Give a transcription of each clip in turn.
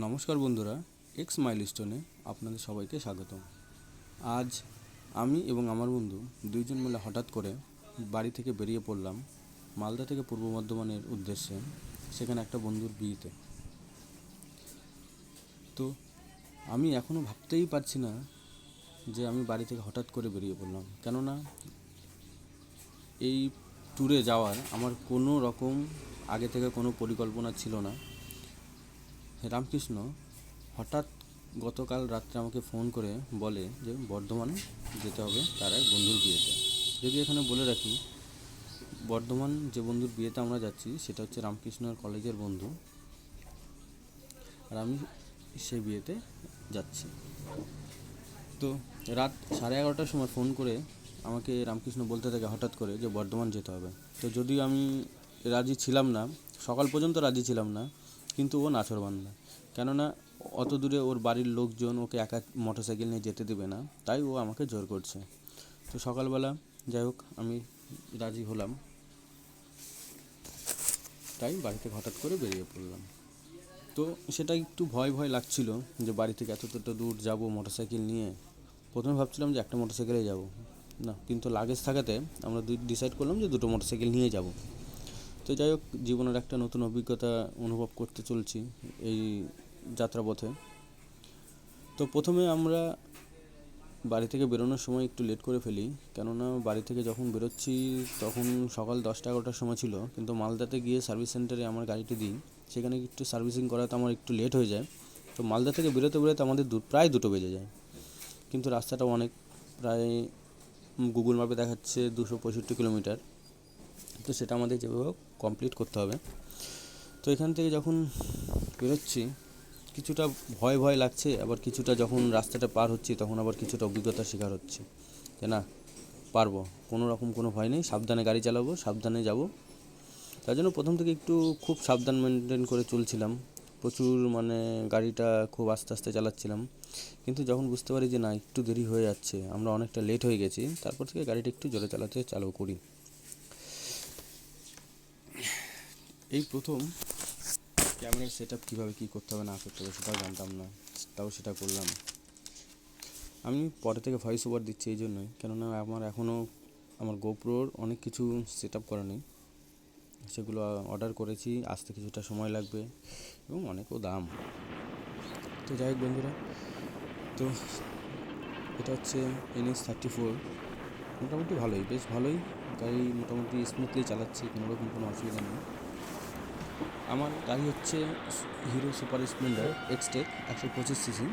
নমস্কার বন্ধুরা x mile মাইলস্টোনে আপনাদের সবাইকে স্বাগতম। আজ আমি এবং আমার বন্ধু দুইজন মিলে হঠাৎ করে বাড়ি থেকে বেরিয়ে পড়লাম মালদা থেকে পূর্ব বর্ধমানের উদ্দেশ্যে, সেখানে একটা বন্ধুর বিয়েতে। তো আমি এখনও ভাবতেই পারছি না যে আমি বাড়ি থেকে হঠাৎ করে বেরিয়ে পড়লাম। কেননা এই ট্যুরে যাওয়ার আমার কোনো রকম আগে থেকে কোনো পরিকল্পনা ছিল না। রামকৃষ্ণ হঠাৎ গতকাল রাত্রে আমাকে ফোন করে বলে যে, বর্ধমান যেতে হবে, তার এক বন্ধুর বিয়েতে। যদি এখানে বলে রাখি, বর্ধমান যে বন্ধুর বিয়েতে আমরা যাচ্ছি, সেটা হচ্ছে রামকৃষ্ণর কলেজের বন্ধু। আর আমি সেই বিয়েতে যাচ্ছি। তো রাত সাড়ে এগারোটার সময় ফোন করে আমাকে রামকৃষ্ণ বলতে থাকে হঠাৎ করে যে, বর্ধমান যেতে হবে। তো যদিও আমি রাজি ছিলাম না, সকাল পর্যন্ত রাজি ছিলাম না কিন্তু ও নাছরবান্দা কেননা অত দূরে ওর বাড়ির লোকজন ওকে একা মোটরসাইকেল নিয়ে যেতে দেবে না, তাই ও আমাকে জোর করছে। তো সকালবেলা যাই হোক, আমি রাজি হলাম। তাই বাড়ি থেকে হঠাৎ করে বেরিয়ে পড়লাম। তো সেটা একটু ভয় ভয় লাগছিল যে বাড়ি থেকে এতটা দূর যাব মোটরসাইকেল নিয়ে। প্রথমে ভাবছিলাম যে একটা মোটর মোটরসাইকেলে যাব। না, কিন্তু লাগেজ থাকাতে আমরা দুই ডিসাইড করলাম যে দুটো মোটরসাইকেল নিয়ে যাব। তো যাই হোক, জীবনের একটা নতুন অভিজ্ঞতা অনুভব করতে চলছি এই যাত্রাপথে। তো প্রথমে আমরা বাড়ি থেকে বেরোনোর সময় একটু লেট করে ফেলি, কেননা বাড়ি থেকে যখন বেরোচ্ছি তখন সকাল দশটা এগারোটার সময় ছিল, কিন্তু মালদাতে গিয়ে সার্ভিস সেন্টারে আমার গাড়িটি দিই, সেখানে একটু সার্ভিসিং করাতে আমার একটু লেট হয়ে যায়। তো মালদা থেকে বেরোতে বেরোতে আমাদের দু, প্রায় দুটো বেজে যায়। কিন্তু রাস্তাটা অনেক, প্রায় গুগল ম্যাপে দেখাচ্ছে দুশো পঁয়ষট্টি কিলোমিটার। তো সেটা আমাদের যেভাবে কমপ্লিট করতে হবে। তো এখান থেকে যখন বেরোচ্ছি, কিছুটা ভয় ভয় লাগছে, আবার কিছুটা যখন রাস্তাটা পার হচ্ছি, তখন আবার কিছুটা অভিজ্ঞতার শিকার হচ্ছে। যে না, পারব। কোনো রকম কোনো ভয় নেই, সাবধানে গাড়ি চালাবো, সাবধানে যাব। তার জন্য প্রথম থেকে একটু খুব সাবধান মেনটেন করে চলছিলাম। প্রচুর মানে গাড়িটা খুব আস্তে আস্তে চালাচ্ছিলাম। কিন্তু যখন বুঝতে পারি যে না, একটু দেরি হয়ে যাচ্ছে, আমরা অনেকটা লেট হয়ে গেছি, তারপর থেকে গাড়িটা একটু জোরে চালাতে চালু করি। এই প্রথম ক্যামেরার সেট আপ কীভাবে কী করতে হবে না করতে হবে সেটাও জানতাম না, তাও সেটা করলাম। আমি পরে থেকে ভয়েস ওভার দিচ্ছি এই জন্যই, কেননা আমার এখনও আমার গোপ্রোর অনেক কিছু সেট আপ করা নেই। সেগুলো অর্ডার করেছি, আসতে কিছুটা সময় লাগবে এবং অনেকও দাম। তো যাই হোক বন্ধুরা, তো এটা হচ্ছে এনএস থার্টি ফোর মোটামুটি ভালোই, বেশ ভালোই। গাড়ি মোটামুটি স্মুথলি চালাচ্ছি কোনো রকম কোনো অসুবিধা নেই। আমার গাড়ি হচ্ছে হিরো সুপার স্প্লেন্ডার এক্সটেক একশো পঁচিশ সিসি।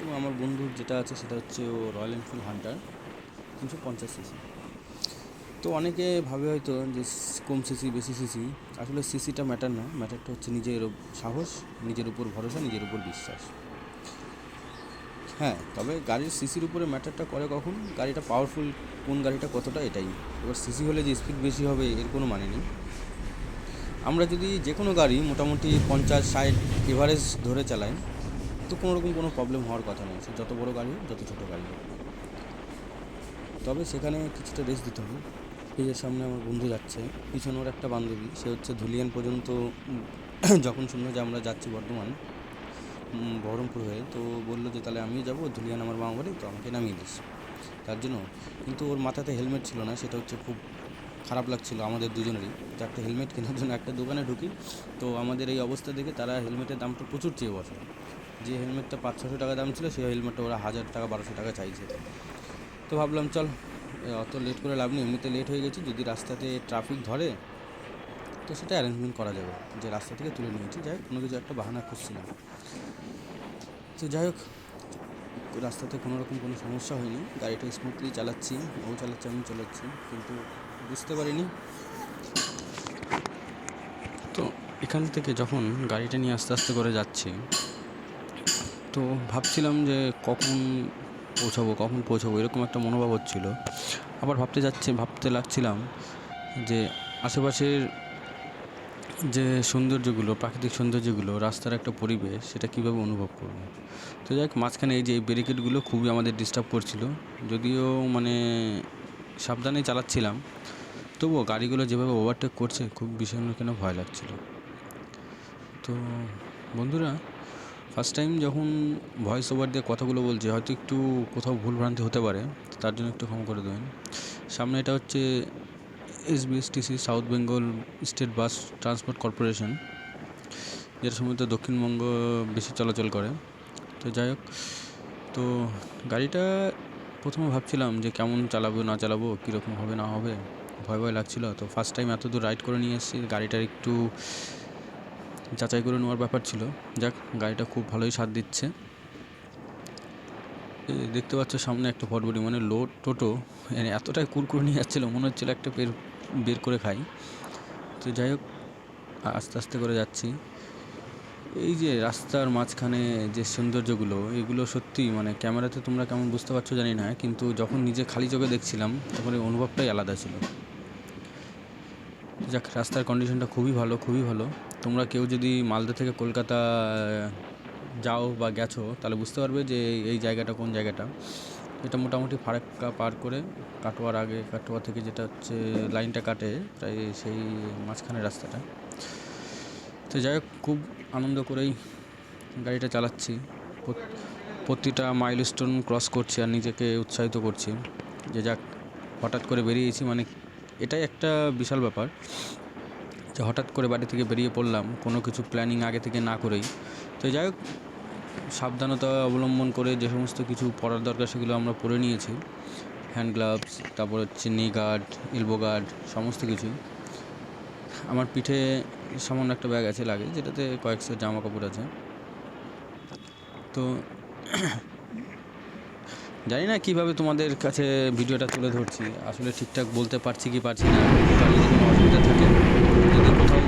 এবং আমার বন্ধুর যেটা আছে সেটা হচ্ছে ও রয়্যাল এনফিল্ড হান্টার তিনশো পঞ্চাশ সিসি। তো অনেকে ভাবে হয়তো যে কম সিসি, বেশি সিসি। আসলে সিসিটা ম্যাটার না ম্যাটারটা হচ্ছে নিজের সাহস, নিজের উপর ভরসা, নিজের উপর বিশ্বাস। হ্যাঁ তবে গাড়ির সিসির উপরে ম্যাটারটা করে কখন? গাড়িটা পাওয়ারফুল কোন গাড়িটা কতটা এটাই। এবার সিসি হলে যে স্পিড বেশি হবে, এর কোনো মানে নেই। আমরা যদি যে কোনো গাড়ি মোটামুটি পঞ্চাশ, ষাট এভারেজ ধরে চালাই, তো কোনো রকম কোনো প্রবলেম হওয়ার কথা নয়। সে যত বড় গাড়ি যত ছোটো গাড়ি তবে সেখানে কিছুটা রেস্ট দিতে হবে। পেজের সামনে আমার বন্ধু যাচ্ছে। পিছনে ওর একটা বান্ধবী, সে হচ্ছে ধুলিয়ান পর্যন্ত যখন শুনলো যে আমরা যাচ্ছি বর্ধমান বহরমপুর হয়ে, তো বলল যে তাহলে আমিও যাব, ধুলিয়ান আমার মামা বাড়ি তো আমাকে নামিয়ে দিস। তার জন্য, কিন্তু ওর মাথাতে হেলমেট ছিল না, সেটা হচ্ছে খুব খারাপ লাগছিল আমাদের দুজনেরই। তো একটা হেলমেট কেনার জন্য একটা দোকানে ঢুকি, তো আমাদের এই অবস্থা দেখে তারা হেলমেটের দামটা প্রচুর চেয়ে বসে। যে হেলমেটটা পাঁচ ছশো টাকা দাম ছিল, সেই হেলমেটটা ওরা হাজার টাকা, বারোশো টাকা চাইছে। তো ভাবলাম, চল অত লেট করে লাভ নেই, এমনিতে লেট হয়ে গেছি, যদি রাস্তাতে ট্রাফিক ধরে, তো সেটা অ্যারেঞ্জমেন্ট করা যাবে, যে রাস্তা থেকে তুলে নিয়েছি। যাই কোনো কিছু একটা বাহানা খুঁজছিলাম। তো যাই হোক, রাস্তাতে কোনো রকম কোনো সমস্যা হয়নি। গাড়িটা স্মুথলি চালাচ্ছি, ও চালাচ্ছে, আমি চালাচ্ছি, কিন্তু বুঝতে পারিনি। তো এখান থেকে যখন গাড়িটা নিয়ে আস্তে আস্তে করে যাচ্ছি, তো ভাবছিলাম যে কখন পৌঁছাবো কখন পৌঁছাবো, এরকম একটা মনোভাব হচ্ছিল। আবার ভাবতে যাচ্ছে, ভাবতে লাগছিলাম যে আশেপাশের যে সৌন্দর্যগুলো, প্রাকৃতিক সৌন্দর্যগুলো, রাস্তার একটা পরিবেশ, সেটা কীভাবে অনুভব করব? তো যাই হোক, মাঝখানে এই যে এই ব্যারিকেডগুলো খুবই আমাদের ডিস্টার্ব করছিল। যদিও মানে সাবধানে চালাচ্ছিলাম তবুও গাড়িগুলো যেভাবে ওভারটেক করছে, খুব ভীষণ কেন ভয় লাগছিল। তো বন্ধুরা ফার্স্ট টাইম যখন ভয়েস ওভার দিয়ে কথাগুলো বলছি, হয়তো একটু কোথাও ভুলভ্রান্তি হতে পারে, তার জন্য একটু ক্ষমা করে দেবেন। সামনে এটা হচ্ছে SBSTC South Bengal State bus transport corporation যেটা সম্ভবত দক্ষিণবঙ্গ বেশি চলাচল করে। তো যাই হোক, তো গাড়িটা প্রথমে ভাবছিলাম যে কেমন চালাবো, না চালাবো, কীরকম হবে, না হবে। ভয় ভয় লাগছিল। তো ফার্স্ট টাইম এত দূর রাইড করে নিয়ে এসেছি গাড়িটার একটু যাচাই করে নেওয়ার ব্যাপার ছিল। যাক, গাড়িটা খুব ভালোই সাথ দিচ্ছে। দেখতে পাচ্ছ সামনে একটা ফটবডি মানে লোড টোটো। মানে এতটাই কুরকুরে নিয়ে যাচ্ছিল, মনে হচ্ছিল একটা বের বের করে খাই। তো যাই হোক, আস্তে আস্তে করে যাচ্ছি। এই যে রাস্তার মাঝখানে যে সৌন্দর্যগুলো, এগুলো সত্যি মানে ক্যামেরাতে তোমরা কেমন বুঝতে পারছ জানি না, কিন্তু যখন নিজে খালি চোখে দেখছিলাম তখন এই অনুভবটাই আলাদা ছিল। যাক, রাস্তার কন্ডিশনটা খুবই ভালো খুবই ভালো। তোমরা কেউ যদি মালদা থেকে কলকাতা যাও বা গেছো, তাহলে বুঝতে পারবে যে এই- জায়গাটা কোন জায়গাটা। এটা মোটামুটি ফারাক্কা পার করে কাটোয়ার আগে, কাটোয়া থেকে যেটা হচ্ছে লাইনটা কাটে, প্রায় সেই মাঝখানে রাস্তাটা। তো যাই হোক, খুব আনন্দ করেই গাড়িটা চালাচ্ছি। প্রত- প্রতিটা মাইলস্টোন ক্রস করছি আর নিজেকে উৎসাহিত করছি। যে যাক, হঠাৎ করে বেরিয়েছি মানে এটাই একটা বিশাল ব্যাপার যে হঠাৎ করে বাড়ি থেকে বেরিয়ে পড়লাম, কোনো কিছু প্ল্যানিং আগে থেকে না করেই। তো যাই হোক, সাবধানতা অবলম্বন করে যে সমস্ত কিছু পরার দরকার সেগুলো আমরা পরে নিয়েছি। হ্যান্ড গ্লাভস তারপর হচ্ছে নি গার্ড এলবো গার্ড সমস্ত কিছুই। আমার পিঠে সামান্য একটা ব্যাগ আছে লাগে, যেটাতে কয়েক সেট জামা কাপড় আছে। তো জানি না কীভাবে তোমাদের কাছে ভিডিওটা তুলে ধরছি। আসলে ঠিকঠাক বলতে পারছি কি পারছি না, যদি কোনো অসুবিধা থাকে, যদি কোথাও